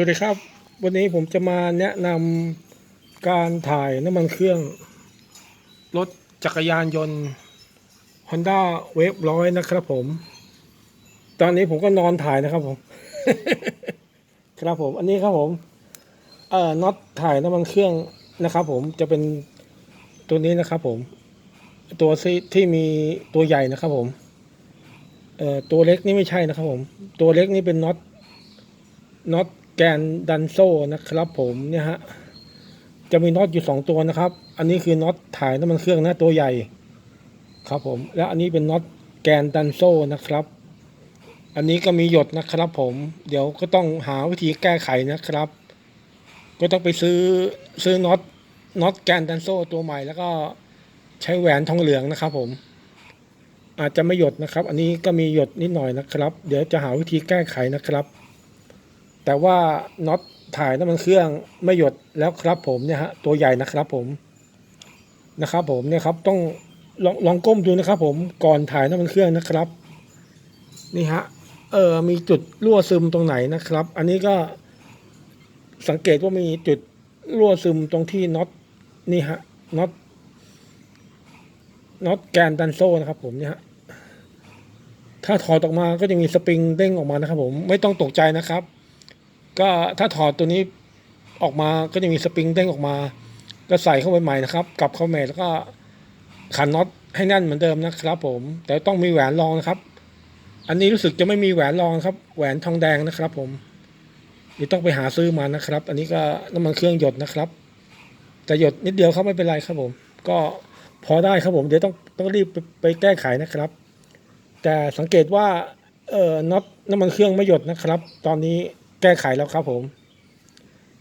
วัสดีครับ วันนี้ผมจะมาแนะนำการถ่ายน้ำมันเครื่อง รถจักรยานยนต์ Honda Wave ร้อยนะครับผม ตอนนี้ผมก็นอนถ่ายนะครับผม ครับผม อันนี้ครับผม เอ่อน็อตถ่ายน้ำมันเครื่องนะครับ ผมจะเป็นตัวนี้นะครับ ผม ตัวที่ที่มีตัวใหญ่นะครับ ผม เอ่อตัวเล็กนี่ไม่ใช่นะครับ ผม ตัวเล็กนี่เป็นน็อตน็อต แกนดันโซ่นะครับผมเนี่ยฮะจะมีน็อตอยู่สองตัวนะครับ อันนี้คือน็อตถ่ายน้ำมันเครื่องนะตัวใหญ่ ครับผม แล้วอันนี้เป็นน็อตแกนดันโซ่นะครับ อันนี้ก็มีหยดนะครับผม เดี๋ยวก็ต้องหาวิธีแก้ไขนะครับ ก็ต้องไปซื้อซื้อน็อตน็อตแกนดันโซ่ตัวใหม่ แล้วก็ใช้แหวนทองเหลืองนะครับผม อาจจะไม่หยดนะครับ อันนี้ก็มีหยดนิดหน่อยนะครับ เดี๋ยวจะหาวิธีแก้ไขนะครับ แต่ว่าน็อตถ่ายน้ำมันเครื่องไม่หยดแล้วครับผมเนี่ยฮะตัวใหญ่นะครับผมนะครับผมเนี่ยครับต้องลองลองก้มดูนะครับ ผมก่อนถ่ายน้ำมันเครื่องนะครับ นี่ฮะเออมีจุดรั่วซึมตรงไหนนะครับ อันนี้ก็สังเกตว่ามีจุดรั่วซึมตรงที่น็อตนี่ฮะน็อตน็อตแกนดันโซ่นะครับ ผมเนี่ยฮะถ้าถอดออกมาก็จะมีสปริงเด้งออกมานะครับ ผมไม่ต้องตกใจนะครับ ก็ถ้าถอดตัวนี้ออกมาก็จะมีสปริงเด้งออกมา ก็ใส่เข้าไปใหม่นะครับกลับเข้าใหม่แล้วก็ขันน็อตให้แน่นเหมือนเดิมนะครับผม แต่ต้องมีแหวนรองนะครับ อันนี้รู้สึกจะไม่มีแหวนรองครับ แหวนทองแดงนะครับ ผมเดี๋ยวต้องไปหาซื้อมานะครับ อันนี้ก็น้ำมันเครื่องหยดนะครับแต่หยดนิดเดียวครับไม่เป็นไรครับผม ก็พอได้ครับผมเดี๋ยวต้องต้องรีบไปไปแก้ไขนะครับ แต่สังเกตว่าเอ่อน็อตน้ำมันเครื่องไม่หยดนะครับ ตอนนี้ แก้ไขแล้วครับผม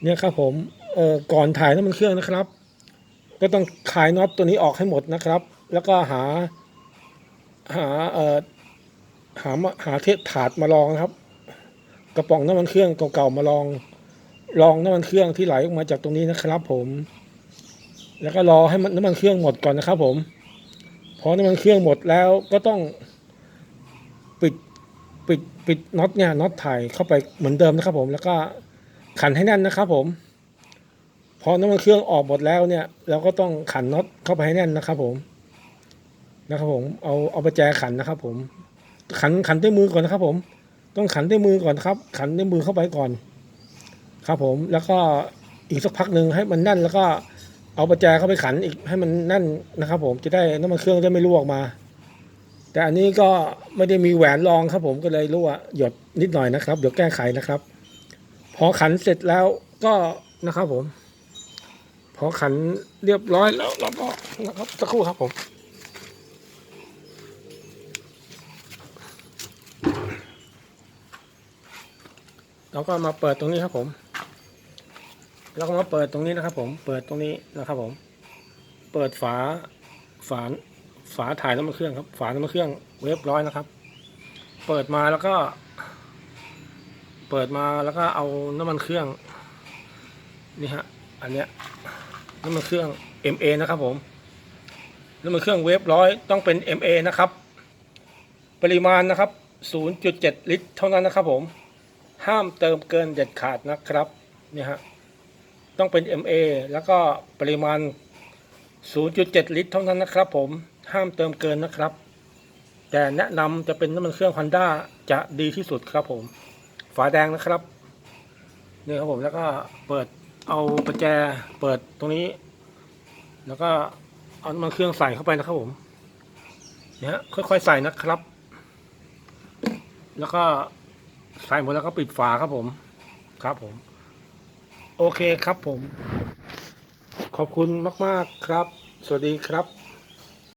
เนี่ยครับผมเอ่อก่อนถ่ายน้ำมันเครื่องนะครับ ก็ต้องคลายน็อตตัวนี้ออกให้หมดนะครับ แล้วก็หา หาเอ่อหาหาเทปถาดมาลองนะครับ กระป๋องน้ำมันเครื่องเก่าๆมาลอง ลองน้ำมันเครื่องที่ไหลออกมาจากตรงนี้นะครับ ผม แล้วก็รอให้มันน้ำมันเครื่องหมดก่อนนะครับ ผมพอน้ำมันเครื่องหมดแล้วก็ต้อง ปิดปิดน็อตเนี่ยน็อตถ่ายเข้าไปเหมือนเดิมนะครับ ผมแล้วก็ขันให้แน่นนะครับ ผมพอน้ำมันเครื่องออกหมดแล้วเนี่ยเราก็ต้องขันน็อตเข้าไปให้แน่นนะครับ ผมนะครับผมเอาเอาประแจขันนะครับ ผม ขันขันด้วยมือก่อนนะครับ ผม ต้องขันด้วยมือก่อนครับ ขันด้วยมือเข้าไปก่อน ครับผมแล้วก็อีกสักพักหนึ่งให้มันแน่นแล้วก็เอาประแจเข้าไปขันอีกให้มันแน่นนะครับ ผมจะได้น้ำมันเครื่องจะไม่รั่วออกมา แต่อันนี้ก็ไม่ได้มีแหวนรองครับผมก็เลยรู้ว่าหยดนิดหน่อยนะครับ เดี๋ยวแก้ไขนะครับ พอขันเสร็จแล้วก็นะครับผม พอขันเรียบร้อยแล้วเราก็นะครับสักครู่ครับผมเราก็มาเปิดตรงนี้ครับผมแล้วก็มาเปิดตรงนี้นะครับ ผม เปิดตรงนี้นะครับ ผม เปิดฝาฝา ฝาถ่ายน้ำมันเครื่องครับ ฝาน้ำมันเครื่องเรียบร้อยนะครับ เปิดมาแล้วก็ เปิดมาแล้วก็เอาน้ำมันเครื่อง นี่ฮะ อันเนี้ยน้ำมันเครื่อง MA นะครับผมน้ำมันเครื่องเวฟร้อยต้องเป็น MA นะครับ ปริมาณนะครับ 0.7 ลิตร เท่านั้นนะครับผม ห้ามเติมเกินเด็ดขาดนะครับนี่ฮะต้องเป็น MA แล้วก็ปริมาณ 0.7 ลิตร เท่านั้นนะครับผม ห้ามเติมเกินนะครับ แต่แนะนำจะเป็นน้ำมันเครื่อง Honda จะดีที่สุดครับผม ฝาแดงนะครับนี่ครับผมแล้วก็เปิดเอาประแจเปิดตรงนี้ แล้วก็เอาน้ำมันเครื่องใส่เข้าไปนะครับผมเนี่ยค่อยๆใส่นะครับ แล้วก็ใส่หมดแล้วก็ปิดฝาครับผม ครับผม โอเคครับผม ขอบคุณมาก ๆ ครับ สวัสดีครับ